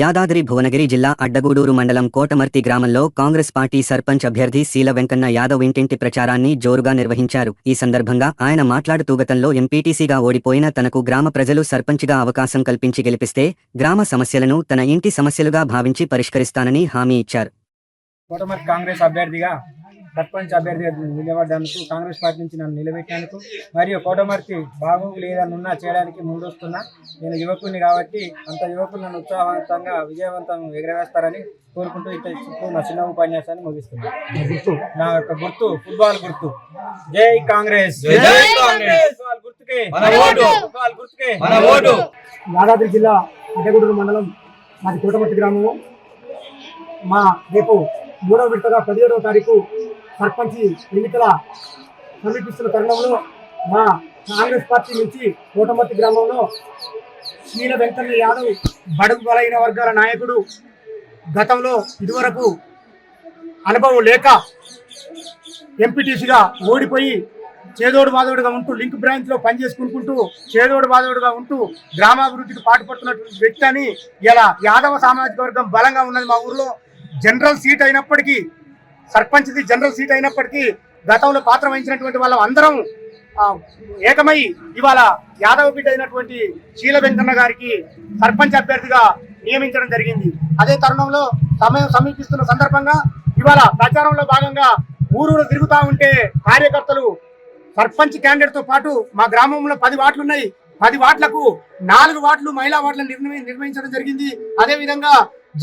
యాదాద్రి భువనగిరి జిల్లా అడ్డగూడూరు మండలం కోటమర్తి గ్రామంలో కాంగ్రెస్ పార్టీ సర్పంచ్ అభ్యర్థి శీల వెంకన్న యాదవ్ ఇంటింటి ప్రచారాన్ని జోరుగా నిర్వహించారు. ఈ సందర్భంగా ఆయన మాట్లాడుతూ గతంలో ఎంపీటీసీగా ఓడిపోయిన తనకు గ్రామ ప్రజలు సర్పంచ్గా అవకాశం కల్పించి గెలిపిస్తే గ్రామ సమస్యలను తన ఇంటి సమస్యలుగా భావించి పరిష్కరిస్తానని హామీ ఇచ్చారు. కోటమర్తి కాంగ్రెస్ అభ్యర్థిగా సర్పంచ్ అభ్యర్థిగా నిలబడ్డానికి కాంగ్రెస్ పార్టీ నుంచి నన్ను నిలబెట్టినందుకు మరియు కోటమర్తి బాగోగులు ఏదైనా ఉన్నా చేయడానికి ముందొస్తున్నా. నేను యువకుడిని కాబట్టి అంత యువకులు నన్ను ఉత్సాహవంతంగా విజయవంతం ఎగరవేస్తారని కోరుకుంటూ చుట్టూ నా చిన్న ఉపన్యాసాన్ని ముగిస్తున్నాను నా యొక్క గుర్తు ఫుట్బాల్ గుర్తు. జై కాంగ్రెస్! యాదాద్రి జిల్లా అడ్డగూడూరు మండలం మాది కోటమట్టి గ్రామము. మా రేపు మూడవ విడతగా పదిహేడవ తారీఖు సర్పంచ్ ఎన్నికల సమీపిస్తున్న తరుణంలో మా కాంగ్రెస్ పార్టీ నుంచి కోటమర్తి గ్రామంలో శ్రీల వెంకన్న యాదవ్ బడుగు బలైన వర్గాల నాయకుడు గతంలో ఇదివరకు అనుభవం లేక ఎంపీటీసీగా ఓడిపోయి చేదోడు బాదోడుగా ఉంటూ లింక్ బ్రాంచ్లో పనిచేసుకుంటుంటూ చేదోడు బాదోడుగా ఉంటూ గ్రామాభివృద్ధికి పాటుపడుతున్నటువంటి వ్యక్తి అని ఇలా యాదవ సామాజిక వర్గం బలంగా ఉన్నది మా ఊర్లో. జనరల్ సీట్ అయినప్పటికీ సర్పంచ్ది జనరల్ సీట్ అయినప్పటికీ గతంలో పాత్ర వహించినటువంటి వాళ్ళం అందరం ఏకమై ఇవాళ యాదవ బిడ్డ అయినటువంటి శీల వెంకన్న గారికి సర్పంచ్ అభ్యర్థిగా నియమించడం జరిగింది. అదే తరుణంలో సమయం సమీపిస్తున్న సందర్భంగా ఇవాళ ప్రచారంలో భాగంగా ఊరూరు తిరుగుతూ ఉంటే కార్యకర్తలు సర్పంచ్ క్యాండిడేట్తో పాటు మా గ్రామంలో పది వార్డులు ఉన్నాయి పది వాట్లకు నాలుగు వాట్లు మహిళా వాట్లను నిర్ణయి నిర్ణయించడం జరిగింది. అదేవిధంగా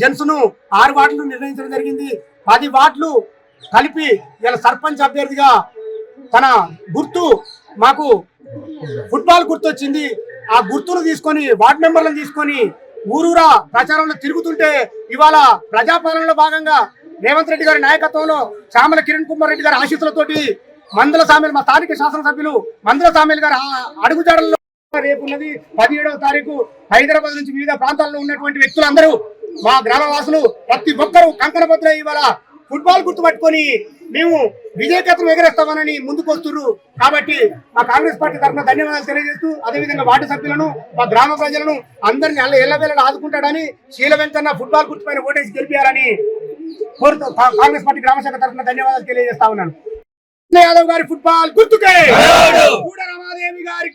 జెంట్స్ను జెంట్స్ను ఆరు వార్డులు నిర్ణయించడం జరిగింది. పది వార్డులు కలిపి ఇలా సర్పంచ్ అభ్యర్థిగా తన గుర్తు మాకు ఫుట్బాల్ గుర్తు వచ్చింది ఆ గుర్తును తీసుకొని వార్డు మెంబర్లను తీసుకొని ఊరూరా ప్రచారంలో తిరుగుతుంటే ఇవాళ ప్రజాపాలనలో భాగంగా రేవంత్ రెడ్డి గారి నాయకత్వంలో చామల కిరణ్ కుమార్ రెడ్డి గారి ఆశీస్సులతోటి మందుల సామెలు మా స్థానిక శాసనసభ్యులు మందుల సామెలు గారి అడుగుజాడల్లో రేపు ఉన్నది పదిహేడవ తారీఖు హైదరాబాద్ నుంచి వివిధ ప్రాంతాల్లో ఉన్నటువంటి వ్యక్తులందరూ మా గ్రామవాసులు ప్రతి ఒక్కరూ కంకణబద్ర ఇవాళ ఫుట్బాల్ గుర్తు పట్టుకొని మేము విజయకేతనం ఎగరేస్తామని ముందుకు వస్తున్నారు కాబట్టి మా కాంగ్రెస్ పార్టీ తరఫున ధన్యవాదాలు తెలియజేస్తూ అదేవిధంగా వార్డు సభ్యులను మా గ్రామ ప్రజలను అందరినీ అల్ల ఎల్లవేళ ఆదుకుంటాడని శీల వెంకన్న ఫుట్బాల్ గుర్తు పైన ఓటేసి గెలిపించాలని కోరుతూ కాంగ్రెస్ పార్టీ గ్రామ శాఖ తరఫున ధన్యవాదాలు తెలియజేస్తా ఉన్నాను. యాదవ్ గారి ఫుట్బాల్ గుర్తుకే. రమాదేవి గారి